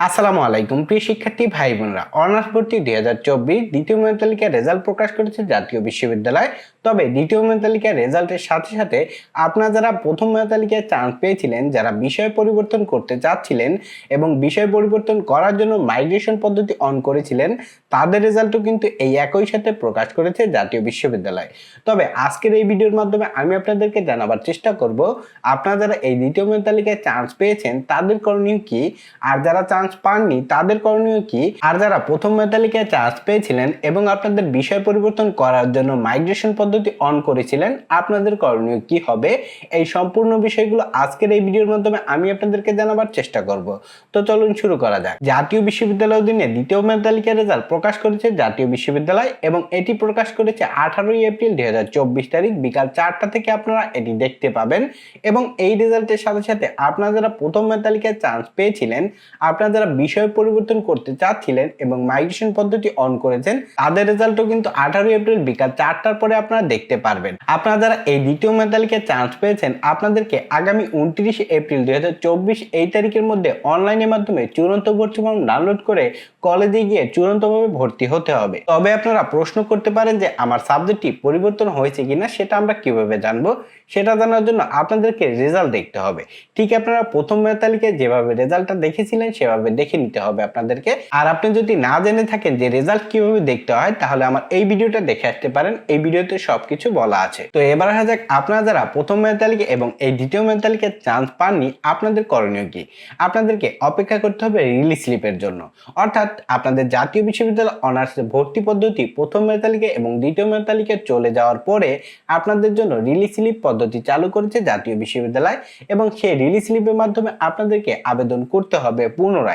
আসসালামু আলাইকুম, প্রিয় শিক্ষার্থী ভাই বোনরা। অনার্স ভর্তি দুই হাজার চব্বিশ দ্বিতীয় মেধা তালিকার রেজাল্ট প্রকাশ করেছে জাতীয় বিশ্ববিদ্যালয়। তবে দ্বিতীয় মেধা তালিকার রেজাল্টের সাথে সাথে আপনারা যারা প্রথম মেধা তালিকায় চান্স পেয়েছিলেন, যারা বিষয় পরিবর্তন করতে চাচ্ছিলেন এবং বিষয় পরিবর্তন করার জন্য মাইগ্রেশন পদ্ধতি অন করেছিলেন, তাদের রেজাল্টও কিন্তু এই একই সাথে প্রকাশ করেছে জাতীয় বিশ্ববিদ্যালয়। তবে আজকের এই ভিডিওর মাধ্যমে আমি আপনাদেরকে জানাবার চেষ্টা করব, আপনারা যারা এই দ্বিতীয় মেধা তালিকায় চান্স পেয়েছেন, তাদের করণীয় কি? আর যারা চান্স পাননি, তাদের করণীয় কি? আর যারা প্রথম মেধা তালিকায় চান্স পেয়েছিলেন এবং আপনাদের বিষয় পরিবর্তন করার জন্য মাইগ্রেশন পদ্ধতি অন করেছিলেন, আপনাদের করণীয় কি হবে? এই সম্পূর্ণ বিষয়গুলো আজকের এই ভিডিওর মাধ্যমে আমি আপনাদেরকে জানাবার চেষ্টা করব। তো চলুন শুরু করা যাক। জাতীয় বিশ্ববিদ্যালয় অধীনে দ্বিতীয় মেধা রেজাল্ট প্রকাশ করেছে জাতীয় বিশ্ববিদ্যালয় এবং এটি প্রকাশ করেছে আঠারোই এপ্রিল দুই হাজার চব্বিশ তারিখ বিকাল চারটা থেকে আপনারা এটি দেখতে পাবেন এবং এই রেজাল্টের সাথে সাথে আপনারা যারা প্রথম মেধা তালিকায় চান্স পেয়েছিলেন, আপনারা যারা বিষয় পরিবর্তন করতে চাচ্ছিলেন এবং মাইগ্রেশন পদ্ধতি অন করেছেন, তাদের রেজাল্টও কিন্তু আঠারোই এপ্রিল বিকাল চারটার পরে আপনারা দেখতে পারবেন। আপনারা যারা এই দ্বিতীয় মেধা তালিকায় চান্স পেয়েছেন, আপনাদেরকে আগামী উনত্রিশ এপ্রিল দুই এই তারিখের মধ্যে অনলাইনের মাধ্যমে চূড়ান্ত ভর্তি ফর্ম ডাউনলোড করে কলেজে গিয়ে চূড়ান্তভাবে ভর্তি হতে হবে। তবে আপনারা প্রশ্ন করতে পারেন যে, আমার সাবজেক্টটি পরিবর্তন হয়েছে কিনা, সেটা আমরা কীভাবে জানব? সেটা জানার জন্য আপনাদেরকে রেজাল্ট দেখতে হবে। ঠিক আপনারা প্রথম মেধা তালিকায় যেভাবে রেজাল্টটা দেখেছিলেন, সেভাবে দেখে নিতে হবে আপনাদেরকে। আর আপনি যদি না জেনে থাকেন যে রেজাল্ট কীভাবে দেখতে হয়, তাহলে আমার এই ভিডিওটা দেখে আসতে পারেন। এই ভিডিওতে সবকিছু বলা আছে। তো এবার আসা যাক, আপনারা যারা প্রথম মেধা তালিকা এবং এই দ্বিতীয় মেধা তালিকায় চান্স পাননি, আপনাদের করণীয় কি? আপনাদেরকে অপেক্ষা করতে হবে রিলিজ স্লিপের জন্য। অর্থাৎ আপনাদের জাতীয় বিশ্ববিদ্যালয় অনার্স ভর্তি পদ্ধতি প্রথম মেধা তালিকা এবং দ্বিতীয় মেধা তালিকায় চলে যাওয়ার পরে আপনাদের জন্য রিলিজ স্লিপ পদ্ধতি চালু করেছে জাতীয় বিশ্ববিদ্যালয় এবং সেই রিলিজ স্লিপের মাধ্যমে আপনাদেরকে আবেদন করতে হবে পুনরায়।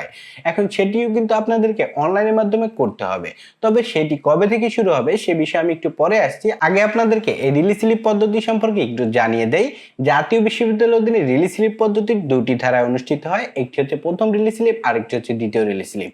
এখন সেটিও কিন্তু আপনাদেরকে অনলাইনের মাধ্যমে করতে হবে। তবে সেটি কবে থেকে শুরু হবে সে বিষয়ে আমি একটু পরে আসছি। আগে আপনাদেরকে এই রিলিজ স্লিপ পদ্ধতি সম্পর্কে একটু জানিয়ে দেই। জাতীয় বিশ্ববিদ্যালয় অধীনে রিলিজ স্লিপ পদ্ধতির দুটি ধারায় অনুষ্ঠিত হয়। একটি হচ্ছে প্রথম রিলিজ স্লিপ আরেকটি হচ্ছে দ্বিতীয় রিলিজ স্লিপ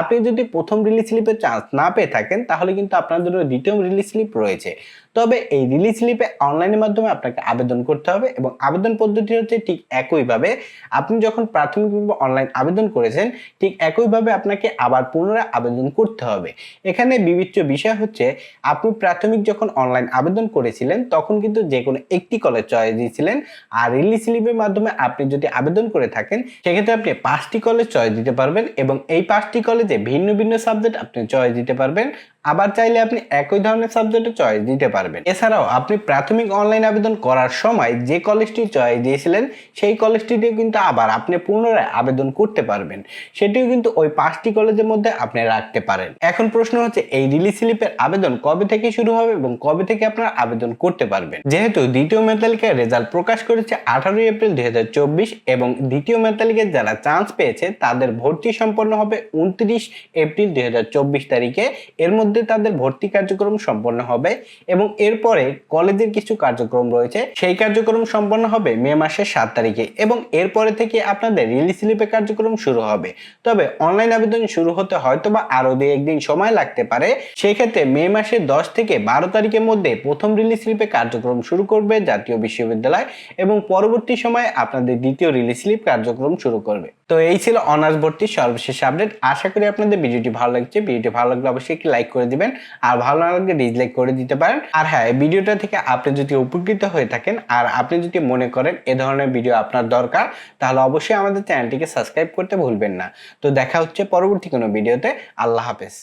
আপনি যদি প্রথম রিলিজ স্লিপের চান্স না পেয়ে থাকেন, তাহলে কিন্তু আপনাদের দ্বিতীয় রিলিজ স্লিপ রয়েছে। তবে এই রিলিজ স্লিপে অনলাইনের মাধ্যমে আপনাকে আবেদন করতে হবে এবং আবেদন পদ্ধতি হচ্ছে ঠিক একইভাবে আপনি যখন প্রাথমিকভাবে অনলাইন আবেদন করেছেন, ঠিক একইভাবে আপনাকে আবার পুনরায় আবেদন করতে হবে। এখানে বিবেচ্য বিষয় হচ্ছে, আপনি প্রাথমিক যখন অনলাইন আবেদন করেছিলেন, তখন কিন্তু যে কোনো একটি কলেজ চয়েস দিয়েছিলেন। আর রিলিজ স্লিপের মাধ্যমে আপনি যদি আবেদন করে থাকেন, সেক্ষেত্রে আপনি পাঁচটি কলেজ চয়েস দিতে পারবেন এবং এই পাঁচটি কলেজে ভিন্ন ভিন্ন সাবজেক্ট আপনি চয়েস দিতে পারবেন। আবার চাইলে আপনি একই ধরনের সাবজেক্টে চয়েস দিতে পারবেন এছাড়াও আপনি প্রাথমিক অনলাইন আবেদন করার সময় যে কলেজটি চয়েস দিয়েছিলেন, সেই কলেজটিতেও কিন্তু আবার আপনি পুনরায় আবেদন করতে পারবেন। সেটিও কিন্তু ওই পাঁচটি কলেজের মধ্যে আপনি রাখতে পারেন। এখন প্রশ্ন হচ্ছে, এই রিলিজ স্লিপের আবেদন কবে থেকে শুরু হবে এবং কবে থেকে আপনার আবেদন করতে পারবেন? যেহেতু দ্বিতীয় মেতালিকায় রেজাল্ট প্রকাশ করেছে আঠারোই এপ্রিল দুই হাজার চব্বিশ এবং দ্বিতীয় মেতালিকায় যারা চান্স পেয়েছে, তাদের ভর্তি সম্পন্ন হবে উনত্রিশ এপ্রিল দুই হাজার চব্বিশ তারিখে। এর মধ্যে তাদের ভর্তি কার্যক্রম সম্পন্ন হবে এবং এরপরে কলেজের কিছু কার্যক্রম রয়েছে। সেই কার্যক্রম সম্পন্ন হবে মে মাসের সাত তারিখে এবং এরপরে থেকে আপনাদের রিলিজ স্লিপে কার্যক্রম শুরু হবে। তবে অনলাইন আবেদন শুরু হতে হয়তো বা আরও দুই একদিন সময় লাগতে পারে। সেক্ষেত্রে মে মাসের দশ থেকে বারো তারিখের মধ্যে প্রথম রিলিজ স্লিপে কার্যক্রম শুরু করবে জাতীয় বিশ্ববিদ্যালয় এবং পরবর্তী সময়ে আপনাদের দ্বিতীয় রিলিজ স্লিপ কার্যক্রম শুরু করবে। তো এই ছিল অনার্স ভর্তি সর্বশেষ আপডেট আশা করি আপনাদের ভিডিওটি ভালো লাগছে। ভিডিওটি ভালো লাগলে অবশ্যই একটি লাইক করে দিবেন। আর ভালো না লাগলে ডিসলাইক করে দিতে পারেন। আর হ্যাঁ এই ভিডিওটা থেকে আপনি যদি উপকৃত হয়ে থাকেন, আর আপনি যদি মনে করেন এ ধরনের ভিডিও আপনার দরকার, তাহলে অবশ্যই আমাদের চ্যানেলটিকে সাবস্ক্রাইব করতে ভুলবেন না। তো দেখা হচ্ছে পরবর্তী কোনো ভিডিওতে আল্লাহ হাফেজ।